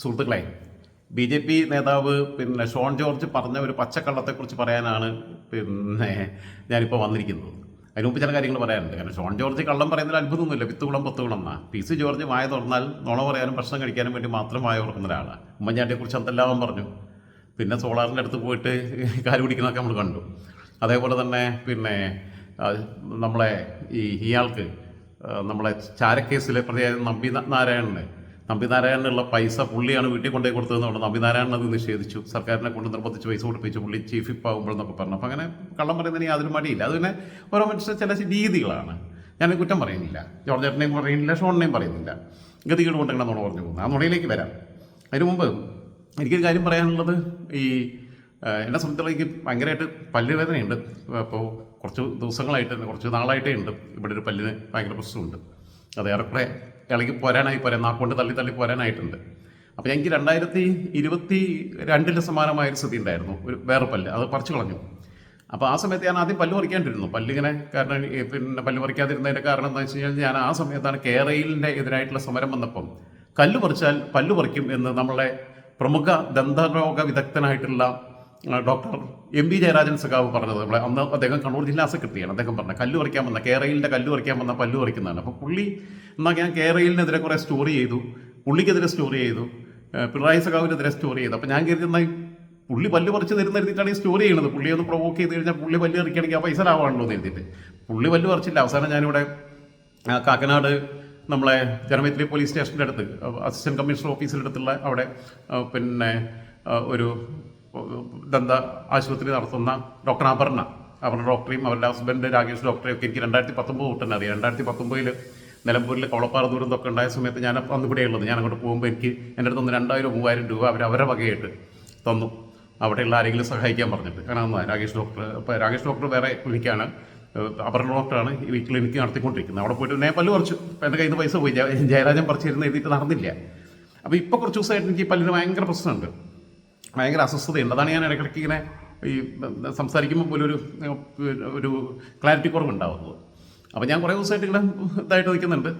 സുഹൃത്തുക്കളെ B J P നേതാവ് പിന്നെ ഷോൺ ജോർജ് പറഞ്ഞ ഒരു പച്ചക്കള്ളത്തെക്കുറിച്ച് പറയാനാണ് പിന്നെ ഞാനിപ്പോൾ വന്നിരിക്കുന്നത്. അതിന് മുമ്പ് ചില കാര്യങ്ങൾ പറയാനുണ്ട്. കാരണം ഷോൺ ജോർജ് കള്ളം പറയുന്നതിൽ അത്ഭുതമൊന്നുമില്ല. വിത്തുകുളം പത്തുകുളം എന്നാ പി സി ജോർജ് വായ തുറന്നാൽ നുണ പറയാനും ഭക്ഷണം കഴിക്കാനും വേണ്ടി മാത്രം വായ തുറക്കുന്ന ഒരാളാണ് ഉമ്മൻചാണ്ടിയെക്കുറിച്ച് എന്തെല്ലാം പറഞ്ഞു. പിന്നെ സോളാറിന്റെ അടുത്ത് പോയിട്ട് കാൽ പിടിക്കുന്നതൊക്കെ നമ്മൾ കണ്ടു. അതേപോലെ തന്നെ പിന്നെ നമ്മളെ ഈ ഇയാൾക്ക് നമ്മളെ ചാരക്കേസിലെ പ്രതിയായ നമ്പി നാരായണന് നമ്പി നാരായണനുള്ള പൈസ പുള്ളിയാണ് വീട്ടിൽ കൊണ്ടുപോയി കൊടുത്തതെന്ന് പറഞ്ഞു. നമ്പിനാരായണൻ അത് നിഷേധിച്ചു. സർക്കാരിനെ കൊണ്ട് നിർബന്ധിച്ച് പൈസ കൊടുപ്പിച്ചു. പുള്ളി ചീഫ് വിപ്പ് ആകുമ്പോഴെന്നൊക്കെ പറഞ്ഞു. അപ്പോൾ അങ്ങനെ കള്ളം പറയുന്നതിന് യാതൊരു മടിയില്ല. അത് പിന്നെ ഓരോ മനുഷ്യരുടെ ചില രീതികളാണ്. ഞാൻ കുറ്റം പറയുന്നില്ല. ജോർജ് ഏട്ടനെയും പറയുന്നില്ല. ഷോണിനെയും പറയുന്നില്ല. ഗതികൾ കൊണ്ട് നുണ പറഞ്ഞു പോകുന്നത് ആ നുണയിലേക്ക് വരാം. അതിന് മുമ്പ് എനിക്കൊരു കാര്യം പറയാനുള്ളത്. ഈ എന്നെ സംബന്ധിച്ചിടത്തോളം എനിക്ക് ഭയങ്കരമായിട്ട് പല്ലുവേദനയുണ്ട്. അപ്പോൾ കുറച്ച് ദിവസങ്ങളായിട്ട് കുറച്ച് നാളായിട്ടേ ഉണ്ട്. ഇവിടെ ഒരു പല്ലിന് ഭയങ്കര പ്രശ്നമുണ്ട്. അത് ഏറെക്കുറെ ഇളകി പോരാനായി പോരാ നാക്കൊണ്ട് തള്ളി തള്ളി പോരാനായിട്ടുണ്ട്. അപ്പോൾ എനിക്ക് രണ്ടായിരത്തി ഇരുപത്തി രണ്ടിന് സമാനമായ ഒരു സ്ഥിതി ഉണ്ടായിരുന്നു ഒരു വേറെ പല്ല് അത് പറിച്ചു കളഞ്ഞു. അപ്പോൾ ആ സമയത്ത് ഞാൻ ആദ്യം പല്ല് പറിക്കാണ്ടിരുന്നു. പല്ലിങ്ങനെ കാരണം പിന്നെ പല്ല് പറിക്കാതിരുന്നതിന്റെ കാരണം എന്താ വെച്ച് കഴിഞ്ഞാൽ ഞാൻ ആ സമയത്താണ് കേരളിന്റെ എതിരായിട്ടുള്ള സമരം വന്നപ്പം കല്ല് പറിച്ചാൽ പല്ല് പറിക്കും എന്ന് നമ്മളെ പ്രമുഖ ദന്തരോഗ വിദഗ്ധനായിട്ടുള്ള ഡോക്ടർ എം വി ജയരാജൻ സഖാവ് പറഞ്ഞത് നമ്മളെ അന്ന് അദ്ദേഹം കണ്ണൂർ ജില്ലാ സെക്രട്ടറിയാണ് അദ്ദേഹം പറഞ്ഞത് കല്ല് പറിക്കാൻ വന്ന കേരളിന്റെ കല്ല് പറിക്കാൻ വന്ന പല്ല് പറിക്കുന്നതാണ്. അപ്പോൾ പുള്ളി എന്നാൽ ഞാൻ കേരളിനെതിരെ കുറേ സ്റ്റോറി ചെയ്തു പുള്ളിക്കെതിരെ സ്റ്റോറി ചെയ്തു പിണറായി സഖാവിനെതിരെ സ്റ്റോറി ചെയ്തു. അപ്പോൾ ഞാൻ കരുതുന്ന പുള്ളി പല്ല് പറിച്ച് തരുന്ന എഴുതിയിട്ടാണ് ഈ സ്റ്റോറി ചെയ്യുന്നത്. പുള്ളി ഒന്ന് പ്രൊവോക്ക് ചെയ്ത് കഴിഞ്ഞാൽ പുള്ളി പല്ല് പറിക്കുകയാണെങ്കിൽ ആ പൈസ ലാഭമാണല്ലോ എന്ന് എഴുതിയിട്ട് പുള്ളി പല്ല് പറിച്ചില്ല. അവസാനം ഞാനിവിടെ കാക്കനാട് നമ്മളെ ജനമൈത്രി പോലീസ് സ്റ്റേഷന്റെ അടുത്ത് അസിസ്റ്റന്റ് കമ്മീഷണർ ഓഫീസിന്റെ അടുത്തുള്ള അവിടെ പിന്നെ ഒരു ദന്ത ആശുപത്രി നടത്തുന്ന ഡോക്ടർ അപർണ. അവരുടെ ഡോക്ടറെയും അവരുടെ ഹസ്ബൻഡ് രാകേഷ് ഡോക്ടറെയും ഒക്കെ എനിക്ക് രണ്ടായിരത്തി പത്തൊമ്പത് തൊട്ട് അറിയാം. രണ്ടായിരത്തി പത്തൊമ്പതിൽ നിലമ്പൂരിൽ കൊളപ്പാറ ദൂരന്തൊക്കെ ഉണ്ടായ സമയത്ത് ഞാൻ അന്ന് ഇവിടെ ഉള്ളത്. ഞാൻ അങ്ങോട്ട് പോകുമ്പോൾ എനിക്ക് എന്റെ അടുത്ത് ഒന്ന് രണ്ടായിരം മൂവായിരം രൂപ അവർ അവരെ വകയായിട്ട് തന്നു. അവിടെയുള്ള ആരെങ്കിലും സഹായിക്കാൻ പറഞ്ഞിട്ട്. കാരണം രാകേഷ് ഡോക്ടർ. ഇപ്പോൾ രാകേഷ് ഡോക്ടർ വേറെ ക്ലിനിക്കാണ് അവരുടെ ഡോക്ടറാണ് ഈ ക്ലിനിക്ക് നടത്തിക്കൊണ്ടിരിക്കുന്നത്. അവിടെ പോയിട്ട് ഞാൻ പല്ല് കുറച്ച് എന്റെ കയ്യിൽ നിന്ന് പൈസ പോയി. ജയരാജൻ പറിച്ചിരുന്ന് എഴുതിയിട്ട് നടന്നില്ല. അപ്പോൾ ഇപ്പോൾ കുറച്ച് ദിവസമായിട്ട് എനിക്ക് പല്ലിന് ഭയങ്കര പ്രശ്നമുണ്ട്. ഭയങ്കര അസ്വസ്ഥതയുണ്ട്. അതാണ് ഞാൻ ഇടയ്ക്കിടയ്ക്ക് ഇങ്ങനെ ഈ സംസാരിക്കുമ്പോൾ പോലും ഒരു ഒരു ക്ലാരിറ്റി കുറവുണ്ടാവുന്നത്. അപ്പോൾ ഞാൻ കുറേ ദിവസമായിട്ട് ഇങ്ങനെ ഇതായിട്ട് നിൽക്കുന്നുണ്ട്.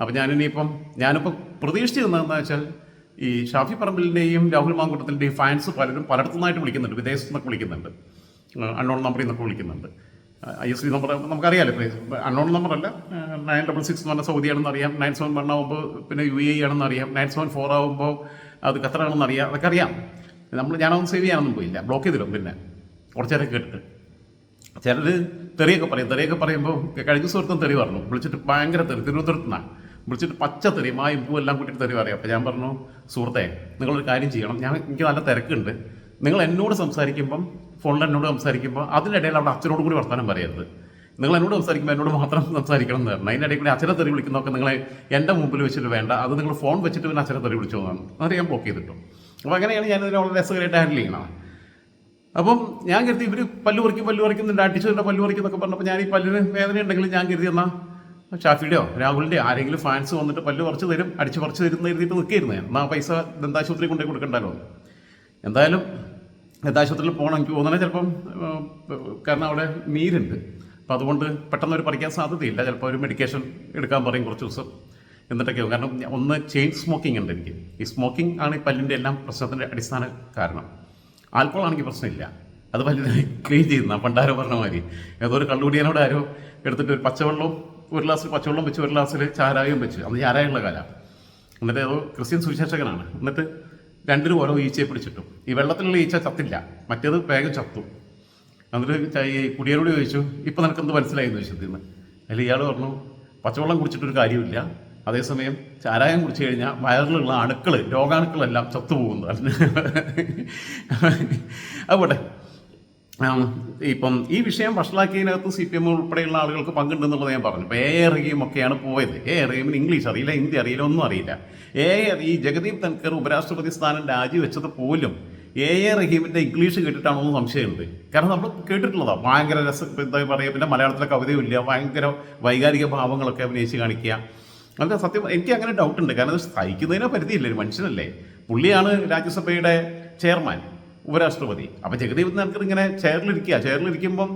അപ്പോൾ ഞാനിനിയിപ്പം ഞാനിപ്പോൾ പ്രതീക്ഷിച്ചിരുന്നതെന്ന് വെച്ചാൽ ഈ ഷാഫി പറമ്പിലിന്റെയും രാഹുൽ മാങ്കൂട്ടത്തിന്റെയും ഫാൻസ് പലരും പലയിടത്തുനിന്നായിട്ട് വിളിക്കുന്നുണ്ട്. വിദേശത്തു നിന്നൊക്കെ വിളിക്കുന്നുണ്ട്. അൺനോൺ നമ്പറിൽ നിന്നൊക്കെ വിളിക്കുന്നുണ്ട് ഐ എസ് ഡി നമ്പർ നമുക്കറിയാമല്ലോ അൺനോൺ നമ്പറല്ല നയൻ ഡബിൾ സിക്സ് എന്ന് പറഞ്ഞാൽ സൗദിയാണെന്ന് അറിയാം. നയൻ സെവൻ വൺ ആകുമ്പോൾ പിന്നെ യു എ ആണെന്ന് അറിയാം. നയൻ സെവൻ ഫോർ ആകുമ്പോൾ അത് ഖത്തറാണെന്ന് അറിയാം. അതൊക്കെ അറിയാം. നമ്മൾ ഞാനൊന്നും സേവ് ചെയ്യാനൊന്നും പോയില്ല. ബ്ലോക്ക് ചെയ്തിടും പിന്നെ. കുറച്ചേരം കേട്ടിട്ട്. ചിലർ തെറിയൊക്കെ പറയും. തെറിയൊക്കെ പറയുമ്പോൾ കഴിഞ്ഞ സുഹൃത്തും തെറി പറഞ്ഞു. വിളിച്ചിട്ട് ഭയങ്കര തെറി. തിരുവനന്തപുരത്ത് നിന്നാണ് വിളിച്ചിട്ട് പച്ച തെറി മായും പൂ എല്ലാം കൂട്ടിയിട്ട് തെറി പറയും. അപ്പോൾ ഞാൻ പറഞ്ഞു സുഹൃത്തെ നിങ്ങളൊരു കാര്യം ചെയ്യണം. ഞാൻ എനിക്ക് നല്ല തിരക്കുണ്ട്. നിങ്ങൾ എന്നോട് സംസാരിക്കുമ്പം ഫോണിൽ എന്നോട് സംസാരിക്കുമ്പോൾ അതിനിടയിൽ അവിടെ അച്ഛനോട് കൂടി വർത്തമാനം പറയരുത്. നിങ്ങൾ എന്നോട് സംസാരിക്കുമ്പോൾ എന്നോട് മാത്രം സംസാരിക്കണം എന്ന് പറഞ്ഞു. അതിന്റെ ഇടയിൽ കൂടി അച്ഛനെ തെറി വിളിക്കുന്നതൊക്കെ നിങ്ങളെ എന്റെ മുമ്പിൽ വെച്ചിട്ട് വേണ്ട. അത് നിങ്ങൾ ഫോൺ വെച്ചിട്ട് പിന്നെ അച്ഛനെ തെറി വിളിച്ചു എന്നാണ് എന്നിട്ട് ഞാൻ ബ്ലോക്ക് ചെയ്തിട്ടു. അപ്പോൾ അങ്ങനെയാണ് ഞാനിതിനെ വളരെ രസകരമായിട്ട് ഹാൻഡിൽ ചെയ്യണം അപ്പം ഞാൻ കരുതി ഇവർ പല്ല് പറിക്കും പല്ല് പറിക്കുന്നുണ്ട് അടിച്ചതിന്റെ പല്ല് പറിക്കും എന്നൊക്കെ പറഞ്ഞപ്പോൾ ഞാൻ ഈ പല്ലിന് വേദന ഉണ്ടെങ്കിൽ ഞാൻ കരുതി എന്നാൽ ഷാഫിയുടെയോ രാഹുലിന്റെ ആരെങ്കിലും ഫാൻസ് വന്നിട്ട് പല്ല് പറിച്ച് തരും അടിച്ച് പറിച്ച് തരും എന്ന് എഴുതിയിട്ട് നിൽക്കായിരുന്നു ഞാൻ. എന്നാൽ പൈസ ദന്താശുപത്രി കൊണ്ടുപോയി കൊടുക്കണ്ടല്ലോ. എന്തായാലും ദന്താശുപത്രിയിൽ പോകണം. എനിക്ക് തോന്നണേ ചിലപ്പം കാരണം അവിടെ നീരുണ്ട്. അപ്പം അതുകൊണ്ട് പെട്ടെന്ന് ഒരു പറിക്കാൻ സാധ്യതയില്ല. ചിലപ്പോൾ ഒരു മെഡിക്കേഷൻ എടുക്കാൻ പറയും കുറച്ച് ദിവസം. എന്നിട്ടൊക്കെ കാരണം ഒന്ന് ചെയിൻ സ്മോക്കിംഗ് ഉണ്ട് എനിക്ക്. ഈ സ്മോക്കിംഗ് ആണ് ഈ പല്ലിന്റെ എല്ലാം പ്രശ്നത്തിന്റെ അടിസ്ഥാന കാരണം. ആൽക്കോൾ ആണെങ്കിൽ പ്രശ്നമില്ല. അത് പല്ലിനെ ക്ലീൻ ചെയ്യുന്ന പണ്ടാരോ പറഞ്ഞ മാതിരി ഏതോ ഒരു കള്ളുകുടിയനോട് ആരോ എടുത്തിട്ട് ഒരു പച്ചവെള്ളവും ഒരു ഗ്ലാസ് പച്ചവെള്ളം വെച്ച് ഒരു ഗ്ലാസ്സിൽ ചാരായം വെച്ച്. അന്ന് ചാരായുള്ള കാലം. എന്നിട്ട് ഏതോ ക്രിസ്ത്യൻ സുവിശേഷകനാണ്. എന്നിട്ട് രണ്ടിനും ഓരോ ഈച്ചയെ പിടിച്ചിട്ടു. ഈ വെള്ളത്തിലുള്ള ഈച്ച ചത്തില്ല. മറ്റേത് വേഗം ചത്തു. എന്നിട്ട് ഈ കുടിയനോട് ചോദിച്ചു ഇപ്പം നിനക്കെന്ത് മനസ്സിലായി? എന്ന് ചോദിച്ചു അതിൽ ഇയാൾ പറഞ്ഞു പച്ചവെള്ളം കുടിച്ചിട്ടൊരു കാര്യമില്ല അതേസമയം ചാരായം കുടിച്ചു കഴിഞ്ഞാൽ വയറിലുള്ള അണുക്കൾ രോഗാണുക്കളെല്ലാം ചത്തുപോകുന്നു അതുപോട്ടെ. ഇപ്പം ഈ വിഷയം വഷളാക്കിയതിനകത്ത് സി പി എം ഉൾപ്പെടെയുള്ള ആളുകൾക്ക് പങ്കുണ്ടെന്നുള്ളത് ഞാൻ പറഞ്ഞു. ഇപ്പോൾ എ അറിയും ഒക്കെയാണ് പോയത്. എ അറിയുമ്പോൾ ഇംഗ്ലീഷ് അറിയില്ല ഹിന്ദി അറിയില്ല ഒന്നും അറിയില്ല. എ ഈ ജഗദീപ് തൻകർ ഉപരാഷ്ട്രപതി സ്ഥാനം രാജിവെച്ചത് പോലും എ എ റഹീമിന്റെ ഇംഗ്ലീഷ് കേട്ടിട്ടാണോ സംശയമുണ്ട്. കാരണം നമ്മൾ കേട്ടിട്ടുള്ളതാണ് ഭയങ്കര രസ എന്താ പറയുക പിന്നെ മലയാളത്തിലെ കവിതയില്ല ഭയങ്കര വൈകാരിക ഭാവങ്ങളൊക്കെ അഭിനയിച്ച് കാണിക്കുക. അത് സത്യം എനിക്ക് അങ്ങനെ ഡൗട്ട് ഉണ്ട്. കാരണം സഹിക്കുന്നതിനോ പരിധിയില്ല ഒരു മനുഷ്യനല്ലേ. പുള്ളിയാണ് രാജ്യസഭയുടെ ചെയർമാൻ ഉപരാഷ്ട്രപതി. അപ്പോൾ ജഗദീപ് ധൻഖർ ഇങ്ങനെ ചെയറിലിരിക്കുക ചെയറിലിരിക്കുമ്പം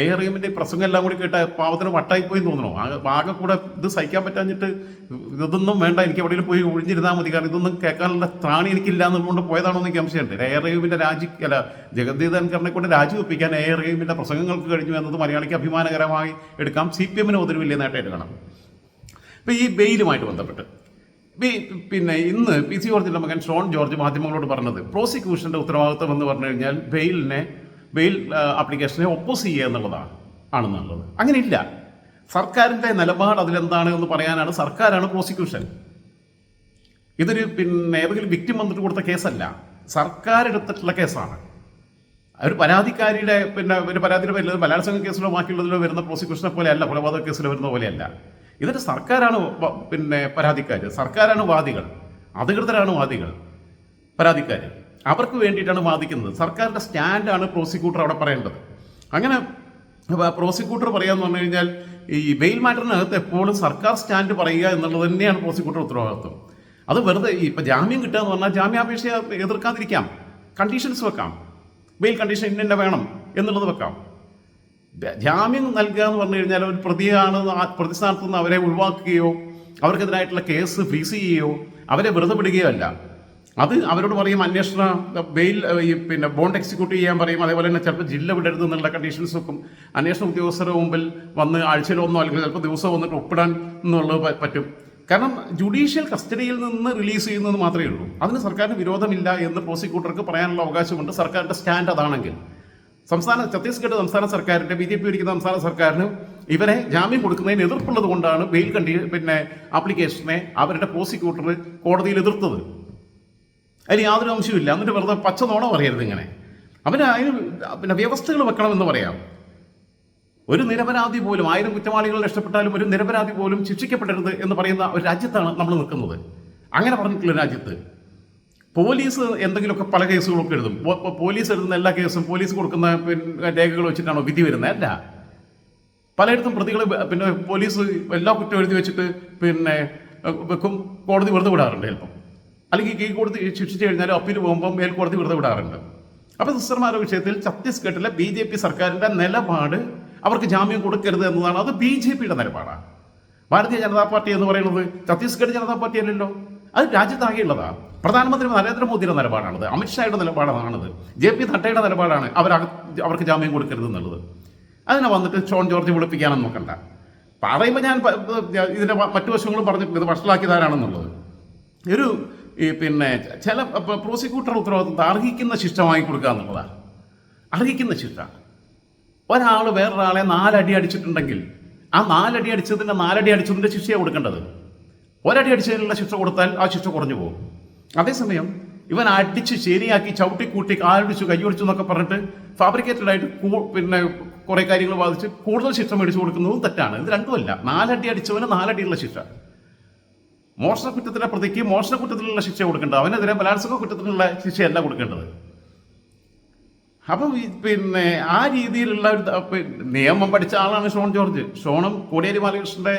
എ ആർ എമ്മിന്റെ പ്രസംഗം എല്ലാം കൂടി കേട്ട പാവത്തിന് വട്ടായിപ്പോയി തോന്നണോ ആകെ കൂടെ ഇത് സഹിക്കാൻ പറ്റാഞ്ഞിട്ട് ഇതൊന്നും വേണ്ട എനിക്ക് എവിടെയെങ്കിലും പോയി ഒഴിഞ്ഞിരുന്നാൽ മതി. കാരണം ഇതൊന്നും കേൾക്കാനുള്ള ത്രാണി എനിക്കില്ല എന്നുകൊണ്ട് പോയതാണോ എന്ന് എനിക്ക് സംശയമുണ്ട്. എ ആർ എമ്മിന്റെ രാജി അല്ല ജഗദീപ് ധൻഖറിനെ കൊണ്ട് രാജിവെപ്പിക്കാൻ എ ആർ എമ്മിന്റെ പ്രസംഗങ്ങൾക്ക് കഴിഞ്ഞു എന്നത് മലയാളിക്ക് അഭിമാനകരമായി എടുക്കാം. സി പി എമ്മിന് ഒരു വലിയ നേട്ടം എടുക്കണം ഇപ്പം ഈ ബെയിലുമായിട്ട് ബന്ധപ്പെട്ട്. പിന്നെ ഇന്ന് പി സി ജോർജിന്റെ മകൻ ഷോൺ ജോർജ് മാധ്യമങ്ങളോട് പറഞ്ഞത് പ്രോസിക്യൂഷന്റെ ഉത്തരവാദിത്വം എന്ന് പറഞ്ഞു കഴിഞ്ഞാൽ ബെയിലിനെ ബെയിൽ ആപ്ലിക്കേഷനെ ഒപ്പോസ് ചെയ്യുക എന്നുള്ളതാണ് ആണെന്നുള്ളത്. അങ്ങനെയില്ല. സർക്കാരിന്റെ നിലപാട് അതിലെന്താണ് എന്ന് പറയാനാണ് സർക്കാരാണ് പ്രോസിക്യൂഷൻ. ഇതൊരു പിന്നെ ഏതെങ്കിലും വിക്ടിം വന്നിട്ട് കൊടുത്ത കേസല്ല. സർക്കാർ എടുത്തിട്ടുള്ള കേസാണ്. ഒരു പരാതിക്കാരിയുടെ പിന്നെ ഒരു പരാതിയുടെ പേരിൽ ബലാത്സംഗ കേസിലോ ബാക്കിയുള്ളതിലോ വരുന്ന പ്രോസിക്യൂഷനെ പോലെ അല്ല കൊലപാതക കേസിലോ വരുന്ന പോലെയല്ല. ഇതൊരു സർക്കാരാണ് പിന്നെ പരാതിക്കാർ സർക്കാരാണ് വാദികൾ. അധികൃതരാണ് വാദികൾ. പരാതിക്കാർ അവർക്ക് വേണ്ടിയിട്ടാണ് വാദിക്കുന്നത്. സർക്കാരിന്റെ സ്റ്റാൻഡാണ് പ്രോസിക്യൂട്ടർ അവിടെ പറയേണ്ടത്. അങ്ങനെ പ്രോസിക്യൂട്ടർ പറയാന്ന് പറഞ്ഞു കഴിഞ്ഞാൽ ഈ ബെയിൽ മാറ്ററിനകത്ത് എപ്പോഴും സർക്കാർ സ്റ്റാൻഡ് പറയുക എന്നുള്ളത് തന്നെയാണ് പ്രോസിക്യൂട്ടർ ഉത്തരവാദിത്വം. അത് വെറുതെ ഇപ്പം ജാമ്യം കിട്ടുക എന്ന് പറഞ്ഞാൽ ജാമ്യാപേക്ഷ എതിർക്കാതിരിക്കാം. കണ്ടീഷൻസ് വെക്കാം. ബെയിൽ കണ്ടീഷൻ ഇന്ന വേണം എന്നുള്ളത് വെക്കാം. ജാമ്യം നൽകുക എന്ന് പറഞ്ഞു കഴിഞ്ഞാൽ ഒരു പ്രതിയാണ് പ്രതിസ്ഥാനത്ത് നിന്ന് അവരെ ഒഴിവാക്കുകയോ അവർക്കെതിരായിട്ടുള്ള കേസ് ഫീസ് ചെയ്യുകയോ അവരെ വെറുതെ വിടുകയോ അല്ല. അത് അവരോട് പറയും അന്വേഷണ ബെയിൽ ഈ പിന്നെ ബോണ്ട് എക്സിക്യൂട്ട് ചെയ്യാൻ പറയും. അതേപോലെ തന്നെ ചിലപ്പോൾ ജില്ല വിടരുത് എന്നുള്ള കണ്ടീഷൻസ് വെക്കും. അന്വേഷണ ഉദ്യോഗസ്ഥരുടെ മുമ്പിൽ വന്ന് ആഴ്ചയിലൊന്നോ അല്ലെങ്കിൽ ചിലപ്പോൾ ദിവസം വന്നിട്ട് ഒപ്പിടാൻ എന്നുള്ളത് പറ്റും. കാരണം ജുഡീഷ്യൽ കസ്റ്റഡിയിൽ നിന്ന് റിലീസ് ചെയ്യുന്നത് മാത്രമേ ഉള്ളൂ. അതിന് സർക്കാരിന് വിരോധമില്ല എന്ന് പ്രോസിക്യൂട്ടർക്ക് പറയാനുള്ള അവകാശമുണ്ട്. സർക്കാരിന്റെ സ്റ്റാൻഡ് അതാണെങ്കിൽ. സംസ്ഥാന ഛത്തീസ്ഗഡ് സംസ്ഥാന സർക്കാരിന്റെ ബി ജെ പി ഭരിക്കുന്ന സംസ്ഥാന സർക്കാരിന് ഇവരെ ജാമ്യം കൊടുക്കുന്നതിന് എതിർപ്പുള്ളത് കൊണ്ടാണ് ബെയിൽ കണ്ടി പിന്നെ ആപ്ലിക്കേഷനെ അവരുടെ പ്രോസിക്യൂട്ടർ കോടതിയിൽ എതിർത്തത്. അതിന് യാതൊരു അംശമില്ല എന്നിട്ട് വെറുതെ പച്ച നോണ പറയരുത് ഇങ്ങനെ. അവന് അതിന് പിന്നെ വ്യവസ്ഥകൾ വെക്കണമെന്ന് പറയാം. ഒരു നിരപരാധി പോലും ആയിരം കുറ്റവാളികൾ രക്ഷപ്പെട്ടാലും ഒരു നിരപരാധി പോലും ശിക്ഷിക്കപ്പെടരുത് എന്ന് പറയുന്ന ഒരു രാജ്യത്താണ് നമ്മൾ നിൽക്കുന്നത്. അങ്ങനെ പറഞ്ഞിട്ടുള്ള രാജ്യത്ത്. പോലീസ് എന്തെങ്കിലുമൊക്കെ പല കേസുകളൊക്കെ എഴുതും. പോലീസ് എഴുതുന്ന എല്ലാ കേസും പോലീസ് കൊടുക്കുന്ന പിന്നെ രേഖകൾ വെച്ചിട്ടാണോ വിധി വരുന്നത്? അല്ല. പലയിടത്തും പ്രതികൾ പിന്നെ പോലീസ് എല്ലാ കുറ്റവും എഴുതി വെച്ചിട്ട് പിന്നെ വെക്കും കോടതി വെറുതെ വിടാറുണ്ട് ചിലപ്പം. അല്ലെങ്കിൽ കീഴ് കോടതി ശിക്ഷിച്ചു കഴിഞ്ഞാൽ അപ്പീൽ പോകുമ്പോൾ മേൽക്കോടതി വെറുതെ വിടാറുണ്ട്. അപ്പോൾ സിസ്റ്റർമാരുടെ വിഷയത്തിൽ ഛത്തീസ്ഗഡിലെ ബി ജെ പി സർക്കാരിന്റെ നിലപാട് അവർക്ക് ജാമ്യം കൊടുക്കരുത് എന്നതാണ്. അത് ബി ജെ പിയുടെ നിലപാടാണ് ഭാരതീയ ജനതാ പാർട്ടി എന്ന് പറയുന്നത് ഛത്തീസ്ഗഡ് ജനതാ പാർട്ടി അല്ലല്ലോ. അത് രാജ്യത്താകെയുള്ളതാണ് പ്രധാനമന്ത്രി നരേന്ദ്രമോദിയുടെ നിലപാടാണത്. അമിത്ഷായുടെ നിലപാടാണത്. ജെ പി നഡ്ഡയുടെ നിലപാടാണ് അവർ അവർക്ക് ജാമ്യം കൊടുക്കരുത് എന്നുള്ളത്. അതിനെ വന്നിട്ട് ഷോൺ ജോർജ് വിളിപ്പിക്കാനൊന്നും നോക്കണ്ട. പറയുമ്പോൾ ഞാൻ ഇതിന്റെ മറ്റു വശങ്ങളും പറഞ്ഞിട്ടുണ്ട് ഇത് വഷളാക്കിയതാരാണെന്നുള്ളത്. ഒരു ഈ പിന്നെ ചില പ്രോസിക്യൂട്ടർ ഉത്തരവാദിത്വം അർഹിക്കുന്ന ശിക്ഷ വാങ്ങിക്കൊടുക്കുക എന്നുള്ളതാണ് അർഹിക്കുന്ന ശിക്ഷ. ഒരാൾ വേറൊരാളെ നാലടി അടിച്ചിട്ടുണ്ടെങ്കിൽ ആ നാലടി അടിച്ചതിന്റെ നാലടി അടിച്ചതിന്റെ ശിക്ഷയാണ് കൊടുക്കേണ്ടത്. ഒരടി അടിച്ചതിനുള്ള ശിക്ഷ കൊടുത്താൽ ആ ശിക്ഷ കുറഞ്ഞു പോകും. അതേസമയം ഇവൻ അടിച്ച് ശരിയാക്കി ചവിട്ടിക്കൂട്ടി കാലടിച്ചു കൈയൊടിച്ചു എന്നൊക്കെ പറഞ്ഞിട്ട് ഫാബ്രിക്കേറ്റഡ് ആയിട്ട് പിന്നെ കുറെ കാര്യങ്ങൾ ബാധിച്ച് കൂടുതൽ ശിക്ഷ മേടിച്ചു കൊടുക്കുന്നതും തെറ്റാണ്. ഇത് രണ്ടുമല്ല നാലടി അടിച്ചവന് നാലടിയുള്ള ശിക്ഷ. മോഷണ കുറ്റത്തിലെ പ്രതിക്ക് മോഷണ കുറ്റത്തിലുള്ള ശിക്ഷ കൊടുക്കേണ്ടത്. അവനെതിരെ ബലാത്സംഗ കുറ്റത്തിനുള്ള ശിക്ഷയല്ല കൊടുക്കേണ്ടത്. അപ്പം പിന്നെ ആ രീതിയിലുള്ള ഒരു നിയമം പഠിച്ച ആളാണ് ഷോൺ ജോർജ്. ഷോണും കോടിയേരി ബാലകൃഷ്ണന്റെ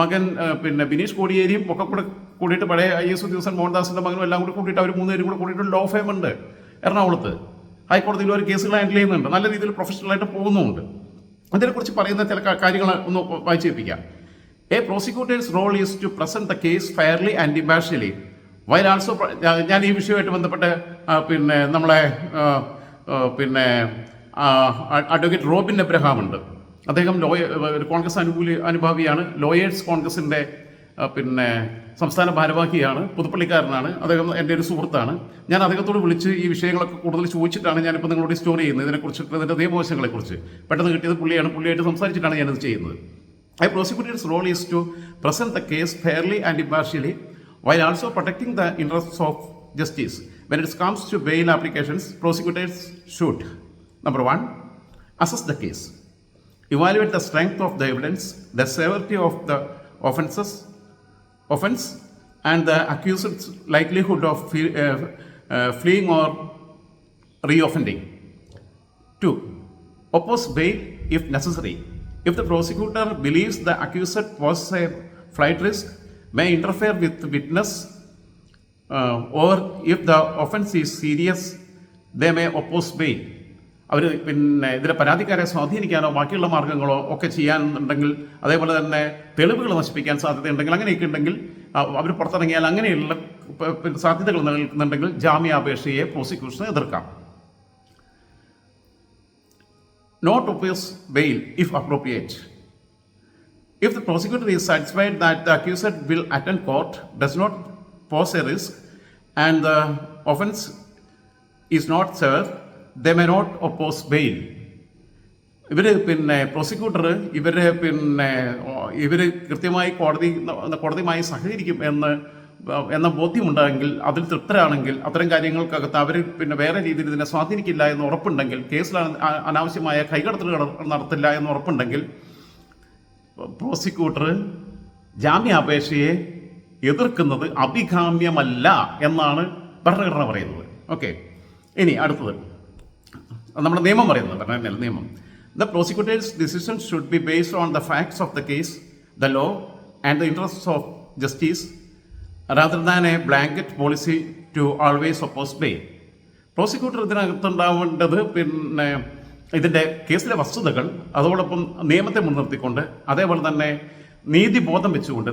മകൻ പിന്നെ ബിനീഷ് കോടിയേരിയും ഒക്കെ കൂടെ കൂടിയിട്ട് പഴയ ഐ എസ് ഉദ്യോഗസ്ഥൻ മോഹൻദാസിന്റെ മകനും എല്ലാം കൂടി കൂട്ടിയിട്ട് അവർ മൂന്നുപേരും കൂടെ കൂടിയിട്ട് ലോ ഫേം ഉണ്ട് എറണാകുളത്ത്. ഹൈക്കോടതിയിൽ ഒരു കേസുകൾ ഹാൻഡിൽ ചെയ്യുന്നുണ്ട്. നല്ല രീതിയിൽ പ്രൊഫഷണലായിട്ട് പോകുന്നുമുണ്ട്. അതിനെക്കുറിച്ച് പറയുന്ന ചില കാര്യങ്ങൾ ഒന്ന് വായിച്ചു കേൾപ്പിക്കാം. A prosecutor's role is to present the case fairly and impartially while also ഞാൻ ഈ വിഷയമായിട്ട് ബന്ധപ്പെട്ട് പിന്നെ നമ്മളെ പിന്നെ അഡ്വക്കേറ്റ് റോബിൻ എബ്രഹാം ഉണ്ട് അദ്ദേഹം ലോയ കോൺഗ്രസ് അനുകൂലി അനുഭാവിയാണ്. ലോയേഴ്സ് കോൺഗ്രസിന്റെ പിന്നെ സംസ്ഥാന ഭാരവാഹിയാണ് പുതുപ്പള്ളിക്കാരനാണ് അദ്ദേഹം എന്റെ ഒരു സുഹൃത്താണ് ഞാൻ അദ്ദേഹത്തോട് വിളിച്ച് ഈ വിഷയങ്ങളൊക്കെ കൂടുതൽ ചോദിച്ചിട്ടാണ് ഞാനിപ്പോൾ നിങ്ങളോട് സ്റ്റോറി ചെയ്യുന്നത് ഇതിനെക്കുറിച്ച് ഇതിന്റെ നിയമവശങ്ങളെക്കുറിച്ച് പെട്ടെന്ന് കിട്ടിയത് പുള്ളിയാണ് പുള്ളിയായിട്ട് സംസാരിച്ചിട്ടാണ് ഞാനിത് ചെയ്യുന്നത് I prosecutor's role is to present the case fairly and impartially while also protecting the interests of justice. When it comes to bail applications, prosecutors should number one, assess the case, evaluate the strength of the evidence, the severity of the offenses, offense and the accused's likelihood of uh, uh, fleeing or reoffending. 2. Oppose bail if necessary. If the prosecutor believes the accused poses a flight risk, may interfere with witness, uh, or if the offense is serious, they may oppose bail. അവർ പിന്നെ ഇതിലെ പരാതിക്കാരെ സ്വാധീനിക്കാനോ ബാക്കിയുള്ള മാർഗങ്ങളോ ഒക്കെ ചെയ്യാനുണ്ടെങ്കിൽ അതേപോലെ തന്നെ തെളിവുകൾ നശിപ്പിക്കാൻ സാധ്യതയുണ്ടെങ്കിൽ അങ്ങനെയൊക്കെ ഉണ്ടെങ്കിൽ അവർ പുറത്തിറങ്ങിയാൽ അങ്ങനെയുള്ള സാധ്യതകൾ നിലനിൽക്കുന്നുണ്ടെങ്കിൽ ജാമ്യാപേക്ഷയെ പ്രോസിക്യൂഷന് എതിർക്കാം. Not oppose bail if appropriate if the prosecutor is satisfied that the accused will attend court does not pose a risk and the offence is not served, they may not oppose bail ഇവർ പിന്നെ prosecutor ഇവർ പിന്നെ ഇവർ കൃത്യമായി കോടതി കോടതിയുമായി സഹകരിക്കും എന്ന് എന്ന ബോധ്യമുണ്ടെങ്കിൽ അതിൽ തൃപ്തരാണെങ്കിൽ അത്തരം കാര്യങ്ങൾക്കകത്ത് അവർ പിന്നെ വേറെ രീതിയിൽ ഇതിനെ സ്വാധീനിക്കില്ല എന്ന് ഉറപ്പുണ്ടെങ്കിൽ കേസിൽ അനാവശ്യമായ കൈകടത്തലുകൾ നടത്തില്ല എന്ന് ഉറപ്പുണ്ടെങ്കിൽ പ്രോസിക്യൂട്ടർ ജാമ്യാപേക്ഷയെ എതിർക്കുന്നത് അഭികാമ്യമല്ല എന്നാണ് ഭരണഘടന പറയുന്നത്. ഓക്കെ ഇനി അടുത്തത്. നമ്മുടെ നിയമം പറയുന്നത് ഭരണഘടനയിലെ നിയമം. The prosecutor's decision should be based on the facts of the case the law and the interest of justice rather than a blanket policy to always oppose bail prosecutor ഇതിനകത്തുണ്ടാവേണ്ടത് പിന്നെ ഇതിന്റെ കേസിലെ വസ്തുതകൾ അതോടൊപ്പം നിയമത്തെ മുൻനിർത്തിക്കൊണ്ട് അതേപോലെ തന്നെ നീതിബോധം വെച്ചുകൊണ്ട്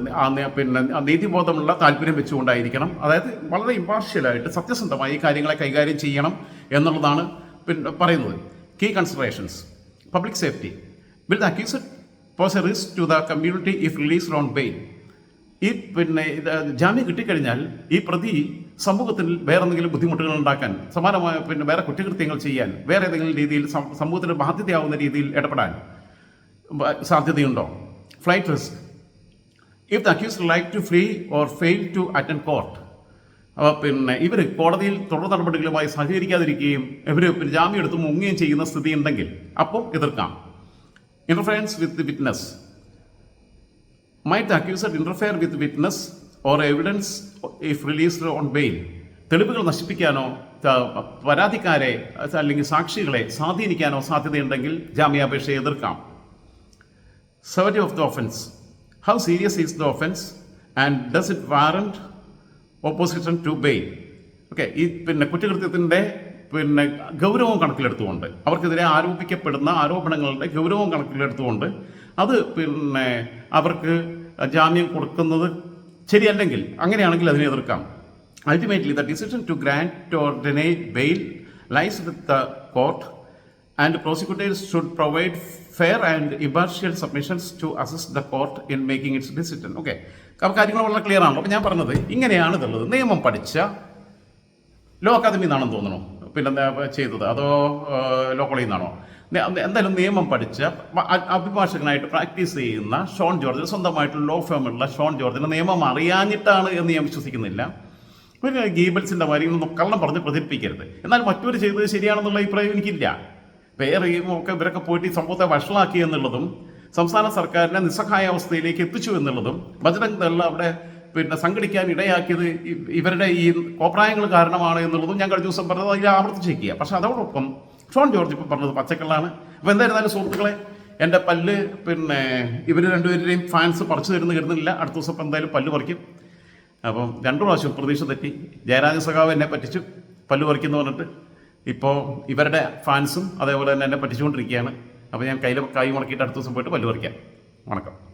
പിന്നെ നീതിബോധമുള്ള താല്പര്യം വെച്ചുകൊണ്ടായിരിക്കണം. അതായത് വളരെ ഇമ്പാർഷ്യലായിട്ട് സത്യസന്ധമായി കാര്യങ്ങളെ കൈകാര്യം ചെയ്യണം എന്നുള്ളതാണ് പിന്നെ പറയുന്നത് key considerations public safety will the accuse pose a risk to the community if release on bail ഈ പിന്നെ ജാമ്യം കിട്ടിക്കഴിഞ്ഞാൽ ഈ പ്രതി സമൂഹത്തിൽ വേറെ എന്തെങ്കിലും ബുദ്ധിമുട്ടുകൾ ഉണ്ടാക്കാൻ സമാനമായ പിന്നെ വേറെ കുറ്റകൃത്യങ്ങൾ ചെയ്യാൻ വേറെ ഏതെങ്കിലും രീതിയിൽ സമൂഹത്തിന് ബാധ്യതയാവുന്ന രീതിയിൽ ഇടപെടാൻ സാധ്യതയുണ്ടോ? Flight risk if the accuse like to free or fail to attend court പിന്നെ ഇവർ കോടതിയിൽ തുടർ നടപടികളുമായി സഹകരിക്കാതിരിക്കുകയും ഇവർ ജാമ്യം എടുത്ത് മുങ്ങുകയും ചെയ്യുന്ന സ്ഥിതി ഉണ്ടെങ്കിൽ അപ്പോൾ എതിർക്കാം. Interference with witness might accused accused with witness or evidence if released on bail തെളിവുകൾ നശിപ്പിക്കാനോ പരാതിക്കാരെ അല്ലെങ്കിൽ സാക്ഷികളെ സ്വാധീനിക്കാനോ സാധ്യതയുണ്ടെങ്കിൽ ജാമ്യാപേക്ഷ എതിർക്കാം. Severity of the offence how serious is the offence and does it warrant opposition to bail okay ഈ പിന്നെ കുറ്റകൃത്യത്തിന്റെ പിന്നെ ഗൗരവം കണക്കിലെടുത്തുകൊണ്ട് അവർക്കെതിരെ ആരോപിക്കപ്പെടുന്ന ആരോപണങ്ങളുടെ ഗൗരവം കണക്കിലെടുത്തുകൊണ്ട് അത് പിന്നെ അവർക്ക് ജാമ്യം കൊടുക്കുന്നത് ശരിയല്ലെങ്കിൽ അങ്ങനെയാണെങ്കിൽ അതിനെ എതിർക്കാം. Ultimately the decision to grant or deny bail lies with the court and prosecutors should provide fair and impartial submissions to assist the court in making its decision okay കാര്യങ്ങൾ വളരെ ക്ലിയർ ആണല്ലോ. അപ്പോൾ ഞാൻ പറഞ്ഞത് ഇങ്ങനെയാണ് ഇതുള്ളത് നിയമം പഠിച്ച ലോ അക്കാദമി എന്നാണെന്ന് തോന്നുന്നു. പിന്നെ ചെയ്തത്? അതോ ലോ കോളേജിൽ നിന്നാണോ എന്തായാലും നിയമം പഠിച്ച അഭിഭാഷകനായിട്ട് പ്രാക്ടീസ് ചെയ്യുന്ന ഷോൺ ജോർജ് സ്വന്തമായിട്ട് ലോ ഫേമുള്ള ഷോൺ ജോർജിന് നിയമം അറിയാഞ്ഞിട്ടാണ് എന്ന് ഞാൻ വിശ്വസിക്കുന്നില്ല. ഒരു ഗീബൽസിന്റെ കാര്യങ്ങളൊന്നും കള്ളം പറഞ്ഞ് പ്രചരിപ്പിക്കരുത്. എന്നാൽ മറ്റൊരു ചെയ്തത് ശരിയാണെന്നുള്ള അഭിപ്രായം എനിക്കില്ല. വേറെ ഒക്കെ ഇവരൊക്കെ പോയിട്ട് ഈ സംഭവത്തെ വഷളാക്കി എന്നുള്ളതും സംസ്ഥാന സർക്കാരിനെ നിസ്സഹായാവസ്ഥയിലേക്ക് എത്തിച്ചു എന്നുള്ളതും ബജറംഗ് ദൾ അവിടെ പിന്നെ സംഘടിക്കാൻ ഇടയാക്കിയത് ഇവരുടെ ഈ കോപ്രായങ്ങൾ കാരണമാണ് എന്നുള്ളതും ഞാൻ കഴിഞ്ഞ ദിവസം പറഞ്ഞത് അതിൽ ആവർത്തിച്ചേക്കുക പക്ഷെ അതോടൊപ്പം ഷോൺ ജോർജ് ഇപ്പം പറഞ്ഞത് പച്ചക്കള്ളാണ്. അപ്പോൾ എന്തായിരുന്നാലും സുഹൃത്തുക്കളെ എന്റെ പല്ല് പിന്നെ ഇവർ രണ്ടുപേരുടെയും ഫാൻസ് പറിച്ചു തരുന്ന കരുതുന്നില്ല. അടുത്ത ദിവസം ഇപ്പം എന്തായാലും പല്ല് പറിക്കും. അപ്പം രണ്ടു പ്രാവശ്യം പ്രതീക്ഷ തെറ്റി. ജയരാജ സഖാവ് എന്നെ പറ്റിച്ചു. പല്ല് പറിക്കുന്നു പറഞ്ഞിട്ട് ഇപ്പോൾ ഇവരുടെ ഫാൻസും അതേപോലെ തന്നെ എന്നെ പറ്റിച്ചുകൊണ്ടിരിക്കുകയാണ്. അപ്പോൾ ഞാൻ കയ്യിൽ കൈ മുടക്കിയിട്ട് അടുത്ത ദിവസം പോയിട്ട് പല്ല് പറിക്കാം. വണക്കം.